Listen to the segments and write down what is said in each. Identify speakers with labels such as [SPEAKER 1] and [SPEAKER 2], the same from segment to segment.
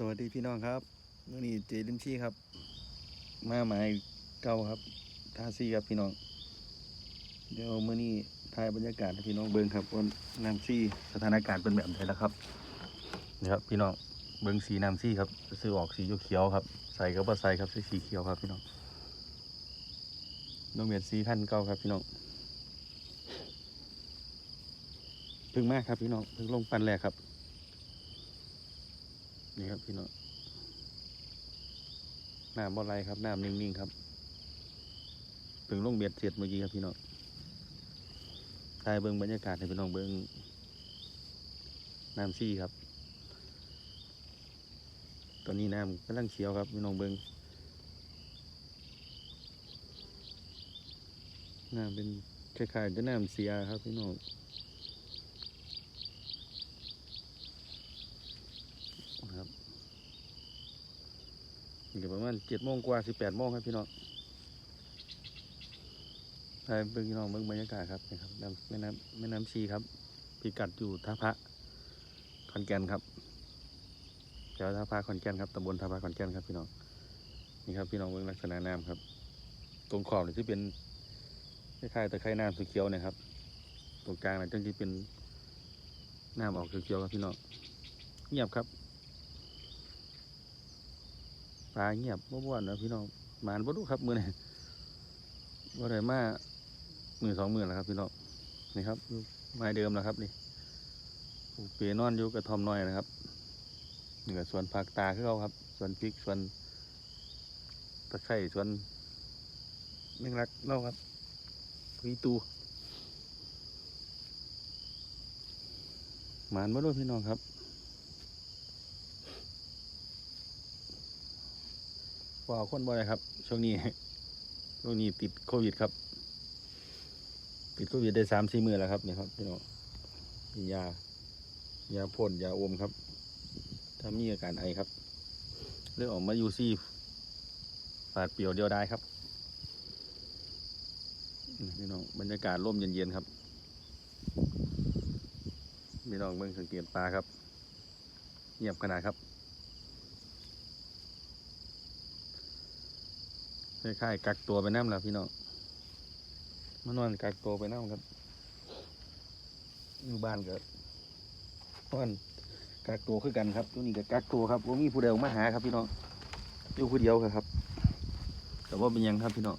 [SPEAKER 1] สวัสดีพี่น้องครับมื่อนี้เจลิมชี่ครับ มาหมายเก่าครับท่าซีครับพี่น้อง เดี๋ยวมื่อนี้ถ่ายบรรยากาศให้พี่น้องเบิ้งครับว่าน้ำซี่สถานการณ์เป็นแบบไหนแล้วครับนี่ครับ พี่น้องเบิ้งสีน้ำซี่ครับซื้อออกสีเขียวครับ ใส่ก็บ่ใส่ครับใส่สีเขียวครับพี่น้องน้องเมียดสีขั้นเก่าครับพี่น้องพึ่งมากครับพี่น้องพึ่งลงปันแรกครับ นี่ครับพี่น้องน้ำบ่ไหลครับน้ำนิ่งๆครับเพิ่งลงเบียดเสร็จเมื่อกี้ครับพี่น้องถ่ายเบิ้งบรรยากาศให้พี่น้องเบิ้งน้ำซี่ครับ ตอนนี้น้ำกำลังเขียวครับพี่น้องเบิ้งน้ำเป็นคล้ายๆจะน้ำเสียครับพี่น้องครับ เดี๋ยวประมาณเจ็ดโมงกว่าสิบแปดโมงครับพี่น้องไปเบิ่งพี่น้องเบิ่งบรรยากาศครับนี่ครับแม่น้ำแม่น้ำชีครับพิกัดอยู่ท่าพระขอนแก่นครับแถวท่าพระขอนแก่นครับตำบลท่าพระขอนแก่นครับพี่น้องนี่ครับพี่น้องเบิ่งลักษณะน้ำครับ ตรงขอบเนี่ยที่เป็นคล้ายๆตะไคร่น้ำสีเขียวนะครับ ตรงกลางเนี่ยจังที่เป็นน้ำออกเขียวๆครับพี่น้องเงียบครับ ปลาเงียบบ่บ่วนนะพี่น้องหมานบ่ดูครับมือนี้บ่ได้มามือสองมือแล้วครับ พี่น้องนี่ครับยูไม้เดิมแล้วครับนี่ปลูเปนอนอยู่กระทอมน้อยนะครับนี่ก็สวนผักตาคือเขาครับสวนพริกสวนตะไคร้สวนแมงลักเล่าครับพีตูหมานบ่ดูพี่น้องครับ ว่าเอคนบ่ได้ครับ ช่วงนี้ ช่วงนี้ติดโควิดครับ ติดโควิดได้สามสี่มือแล้วครับเนี่ยครับพี่น้องมียายาพ่นยาอมครับ ถ้ามีอาการไอครับเรื่องออกมาอยู่ซี่ฝาดเปรียวเดียวได้ครับพี่น้องบรรยากาศร่มเย็นๆครับพี่น้องเบิ่งสังเกตปลาครับ เงียบขนาดครับ คล้ายๆกักตัวไปน้ำแล้วพี่น้องมานอนกักตัวไปน้ำครับ อยู่บ้านก็นอนกักตัวคือกันครับตัวนี้ก็กักตัวครับว่ามีผู้ใดออกมาหาครับพี่น้องอยู่ผู้เดียวครับ แต่ว่าเป็นยังครับพี่น้อง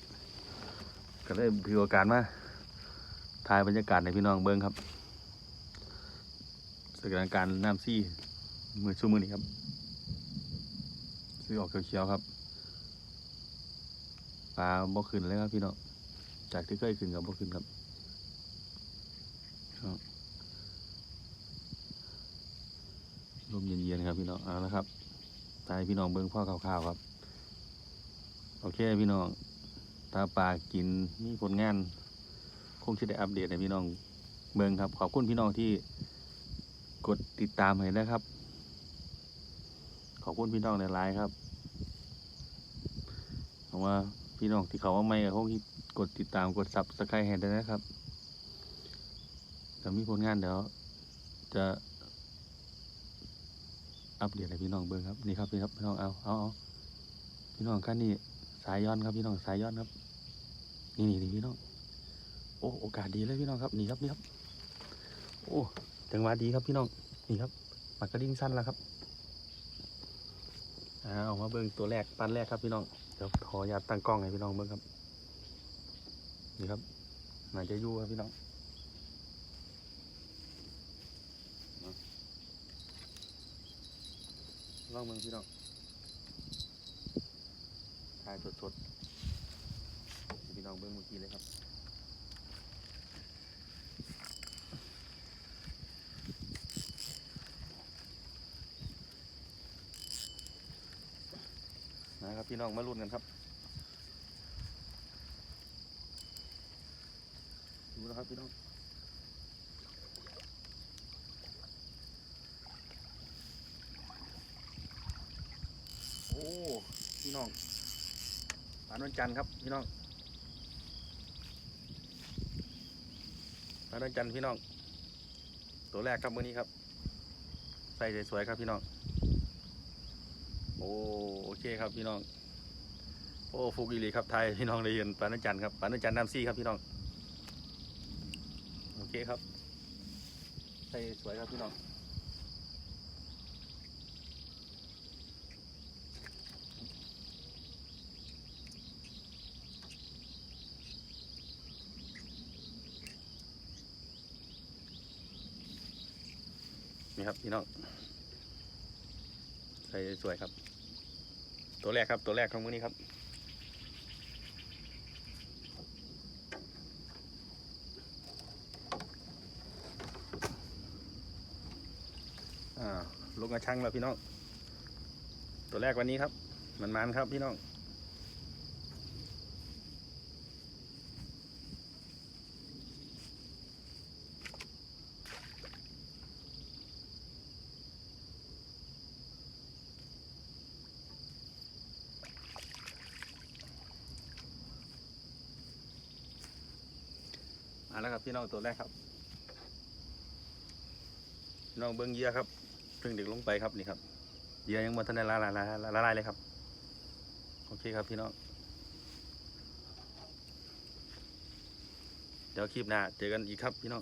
[SPEAKER 1] ก็เลยถือโอกาสมาถ่ายบรรยากาศในพี่น้องเบิ้งครับสถานการณ์น้ำซี่มือชูมือนี้ครับซื้อออกเขียวๆครับาบ่ขึ้นเลยครับพี่น้องจากที่เคยขึ้นกับบ่ขึ้นครับรับลมเย็นๆครับพี่น้องเอาละครับตายพี่น้องเบิ้งพ่อข่าวๆครับ โอเคพี่น้องถ้าปลากินมีผลงาน คงจะได้อัปเดตให้พี่น้องเบิ้งครับ ขอบคุณพี่น้องที่กดติดตามให้นะครับ ขอบคุณพี่น้องในไลน์ครับเพราะว่า พี่น้องที่เขาว่าไม่ก็คงกดติดตามกดซับสไครต์ให้ได้นะครับจะมีผลงานเดี๋ยวจะอัปเดตให้พี่น้องเบิ่งครับนี่ครับพี่ครับพี่น้องเอาเอาเอาพี่น้องกันนี่สายย้อนครับพี่น้องสายย้อนครับ นี่นี่นี่พี่น้องโอ้โอกาสดีเลยพี่น้องครับนี่ครับนี่ครับ โอ้จังหวะดีครับพี่น้องนี่ครับปากกระดิ่งสั้นแล้วครับ เอามาเบิ่งตัวแรกปั้นแรกครับพี่น้องเดี๋ยวขออนุญาตตั้งกล้องให้พี่น้องเบิ่งครับนี่ครับน่าจะยู่ครับพี่น้องลองเบิ่งพี่น้องถ่ายสดๆพี่น้องเบิ่งเมื่อกี้เลยครับ นะครับ พี่น้องมาลุ้นกันครับ ดูนะครับพี่น้องโอ้พี่น้องปานวันจันทร์ครับพี่น้องปานวันจันทร์พี่น้อง ตัวแรกครับมือนี้ครับ ใส่สวยๆครับพี่น้องโอ้โอเคครับพี่น้อง โอ้ฟุกอีหลีครับไทยพี่น้องได้เห็นปานื้อจันทร์ครับปานื้อจันทร์น้ำซี่ครับพี่น้องโอเคครับใส่สวยครับพี่น้องนี่ครับพี่น้องใส่สวยครับ ตัวแรกครับตัวแรกของมื้อนี้ครับ อ่าลงกระชังแล้วพี่น้อง ตัวแรกวันนี้ครับ มันมันครับพี่น้องมาแล้วครับพี่น้องตัวแรกครับ น้องเบิ้งเยื่อครับ เพิ่งเด็กลงไปครับนี่ครับเยื่อยังมันทันได้ละลายละลายเลยครับ โอเคครับพี่น้อง เดี๋ยวคลิปหน้าเจอกันอีกครับพี่น้อง